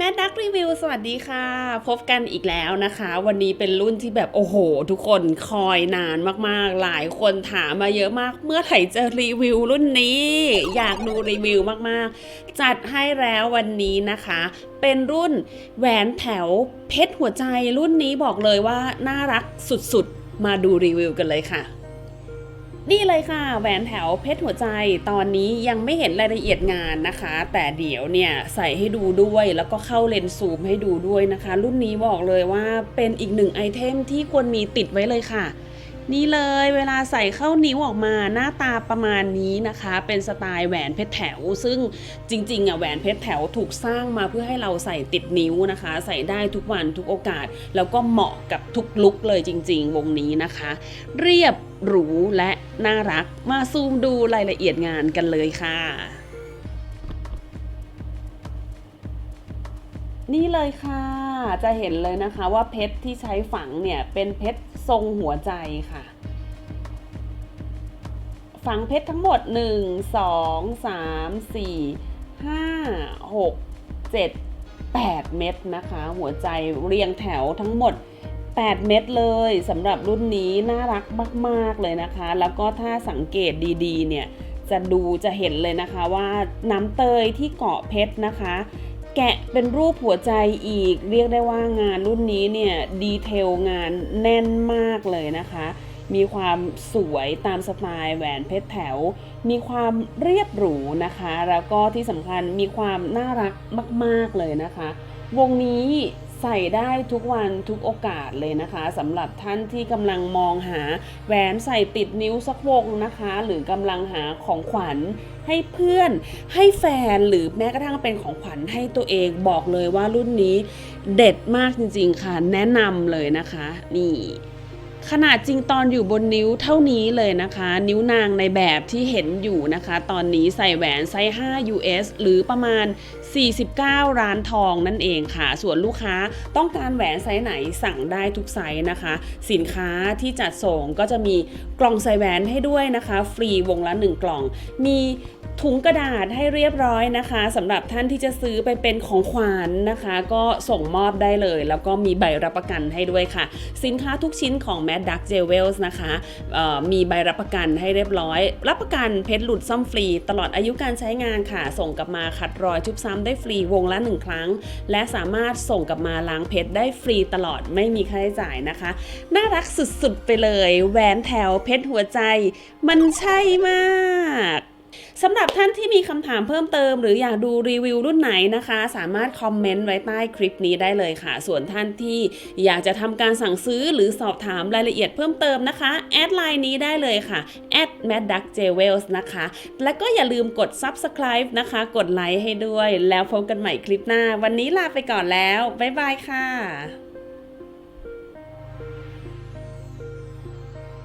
แม่ดักรีวิวสวัสดีค่ะ พบกันอีกแล้วนะคะ วันนี้เป็นรุ่นที่แบบโอ้โห ทุกคนคอยนานมากๆ หลายคนถามมาเยอะมาก เมื่อไหร่จะรีวิวรุ่นนี้ อยากดูรีวิวมากๆ จัดให้แล้ววันนี้นะคะ เป็นรุ่นแหวนแถวเพชรหัวใจรุ่นนี้บอกเลยว่าน่ารักสุดๆ มาดูรีวิวกันเลยค่ะ นี่เลยค่ะแหวนแถวเพชรหัวใจตอนนี้ยังไม่เห็นรายละเอียดงานนะคะ แต่เดี๋ยวเนี่ยใส่ให้ดูด้วยแล้วก็เข้าเลนส์ซูมให้ดูด้วยนะคะ รุ่นนี้บอกเลยว่าเป็นอีกหนึ่งไอเทมที่ควรมีติดไว้เลยค่ะ นี่เลยเวลาใส่เข้านิ้วออกมาหน้าตาประมาณนี้นะคะ เป็นสไตล์แหวนเพชรแถว ซึ่งจริงๆอะแหวนเพชรแถวถูกสร้างมาเพื่อให้เราใส่ติดนิ้วนะคะ ใส่ได้ทุกวันทุกโอกาส แล้วก็เหมาะกับทุกลุคเลยจริง ๆ วงนี้นะคะ เรียบหรูและน่ารักมาซูมดูรายละเอียดงานกันเลยค่ะ นี่เลยค่ะ จะเห็นเลยนะคะว่าเพชรที่ใช้ฝังเนี่ยเป็นเพชรทรงหัวใจค่ะ ฝังเพชรทั้งหมด 1 2 3 4 5 6 7 8 เม็ดนะคะ หัวใจเรียงแถวทั้งหมด 8 เม็ดเลยสำหรับรุ่นนี้น่ารักมาก ๆ เลยนะคะ แล้วก็ถ้าสังเกตดีๆ เนี่ยจะดูจะเห็นเลยนะคะว่าน้ำเตยที่เกาะเพชรนะคะ แกะเป็นรูปหัวใจอีก เรียกได้ว่างานรุ่นนี้เนี่ยดีเทลงานแน่นมากเลยนะคะ มีความสวยตามสไตล์แหวนเพชรแถว มีความเรียบหรูนะคะ แล้วก็ที่สำคัญมีความน่ารักมาก ๆเลยนะคะ วงนี้ ใส่ได้ทุกวันทุกโอกาสเลยนะคะสำหรับท่านที่กำลังมองหาแหวนใส่ติดนิ้วสักวงนะคะ หรือกำลังหาของขวัญให้เพื่อนให้แฟนหรือแม้กระทั่งเป็นของขวัญให้ตัวเองบอกเลยว่ารุ่นนี้เด็ดมากจริงๆค่ะ แนะนำเลยนะคะ นี่ ขนาดจริงตอนอยู่บนนิ้วเท่านี้เลยนะคะ นิ้วนางในแบบที่เห็นอยู่นะคะ ตอนนี้ใส่แหวนไซส์ 5 US หรือประมาณ 49 ร้านทองนั่นเองค่ะ ส่วนลูกค้าต้องการแหวนไซส์ไหนสั่งได้ทุกไซส์นะคะ สินค้าที่จัดส่งก็จะมีกล่องใส่แหวนให้ด้วยนะคะ ฟรีวงละ 1 กล่อง มีถุงกระดาษให้เรียบร้อยนะคะสำหรับท่านที่จะซื้อไปเป็นของขวัญนะคะ ก็ส่งมอบได้เลย แล้วก็มีใบรับประกันให้ด้วยค่ะ สินค้าทุกชิ้นของแม Mad Duck Jewels นะคะมีใบรับประกันให้เรียบร้อย รับประกันเพชรหลุดซ่อมฟรี ตลอดอายุการใช้งานค่ะ ส่งกลับมาขัดรอยชุบซ้ำได้ฟรีวงละ1ครั้ง และสามารถส่งกลับมาล้างเพชรได้ฟรีตลอดไม่มีค่าใช้จ่ายนะคะ น่ารักสุดๆไปเลย แหวนแถวเพชรหัวใจ มันใช่มาก สำหรับท่านที่มีคำถามเพิ่มเติม หรืออยากดูรีวิวรุ่นไหนนะคะ สามารถคอมเมนต์ไว้ใต้คลิปนี้ได้เลยค่ะ ส่วนท่านที่อยากจะทำการสั่งซื้อหรือสอบถามรายละเอียดเพิ่มเติมนะคะ แอดไลน์นี้ได้เลยค่ะ m a d d u c k j w e l s นะคะ และก็อย่าลืมกด subscribe นะคะ กดไลค์ให้ด้วย แล้วพบกันใหม่คลิปหน้า วันนี้ลาไปก่อนแล้ว บ๊ายบายค่ะ